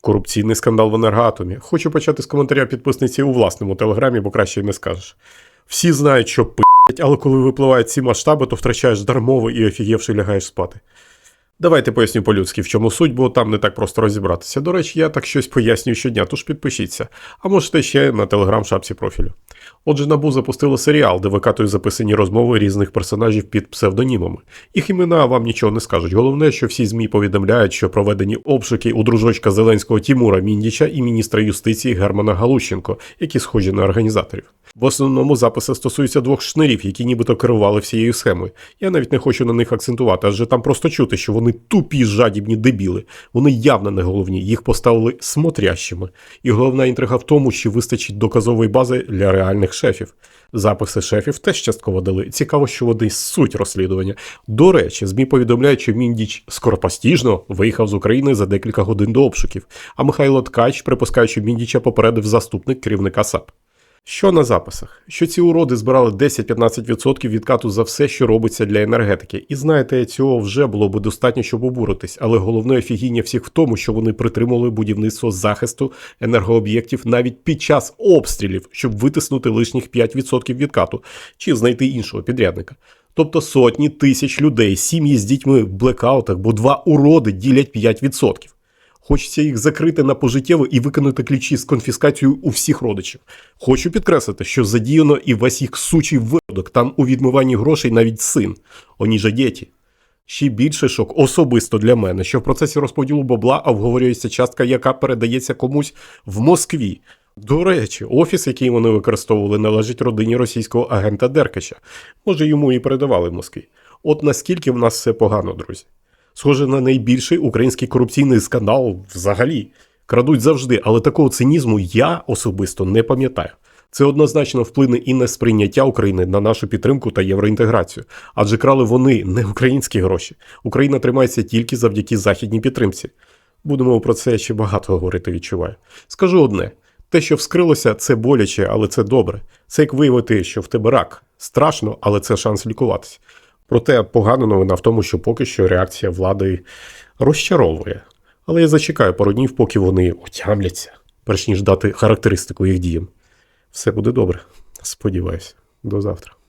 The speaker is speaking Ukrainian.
Корупційний скандал в енергоатомі. Хочу почати з коментаря підписниці у власному телеграмі, бо краще й не скажеш. Всі знають, що пи***ть, але коли випливають ці масштаби, то втрачаєш дармово і офігівши лягаєш спати. Давайте поясню по-людськи, в чому суть, бо там не так просто розібратися. До речі, я так щось пояснюю щодня, тож підпишіться. А можете ще на телеграм-шапці профілю. Отже, Набу запустило серіал, де викатують записані розмови різних персонажів під псевдонімами. Їх імена вам нічого не скажуть. Головне, що всі ЗМІ повідомляють, що проведені обшуки у дружочка Зеленського Тімура Міндіча і міністра юстиції Германа Галущенко, які схожі на організаторів. В основному записи стосуються двох шнирів, які нібито керували всією схемою. Я навіть не хочу на них акцентувати, адже там просто чути, що вони тупі жадібні дебіли. Вони явно не головні, їх поставили смотрящими. І головна інтрига в тому, що вистачить доказової бази для реальних шефів. Записи шефів теж частково дали. Цікаво, що вони суть розслідування. До речі, ЗМІ повідомляють, що Міндіч скоропостіжно виїхав з України за декілька годин до обшуків, а Михайло Ткач припускає, що Міндіча попередив заступник керівника САП. Що на записах? Що ці уроди збирали 10-15% відкату за все, що робиться для енергетики. І знаєте, цього вже було би достатньо, щоб обуритись, але головне офігіння всіх в тому, що вони притримували будівництво захисту енергооб'єктів навіть під час обстрілів, щоб витиснути лишніх 5% відкату чи знайти іншого підрядника. Тобто сотні тисяч людей, сім'ї з дітьми в блекаутах, бо два уроди ділять 5%. Хочеться їх закрити на пожиттєво і виконати ключі з конфіскацією у всіх родичів. Хочу підкреслити, що задіяно і весь їх сучий виродок, там у відмиванні грошей навіть син, оні же діті. Ще більше шок особисто для мене, що в процесі розподілу бабла обговорюється частка, яка передається комусь в Москві. До речі, офіс, який вони використовували, належить родині російського агента Деркача. Може, йому і передавали в Москві. От наскільки в нас все погано, друзі. Схоже на найбільший український корупційний скандал взагалі. Крадуть завжди, але такого цинізму я особисто не пам'ятаю. Це однозначно вплине і на сприйняття України на нашу підтримку та євроінтеграцію, адже крали вони не українські гроші. Україна тримається тільки завдяки західній підтримці. Будемо про це ще багато говорити, відчуваю. Скажу одне: те, що вскрилося, це боляче, але це добре. Це як виявити, що в тебе рак. Страшно, але це шанс лікуватися. Проте погана новина в тому, що поки що реакція влади розчаровує. Але я зачекаю пару днів, поки вони отямляться, перш ніж дати характеристику їх діям. Все буде добре. Сподіваюся. До завтра.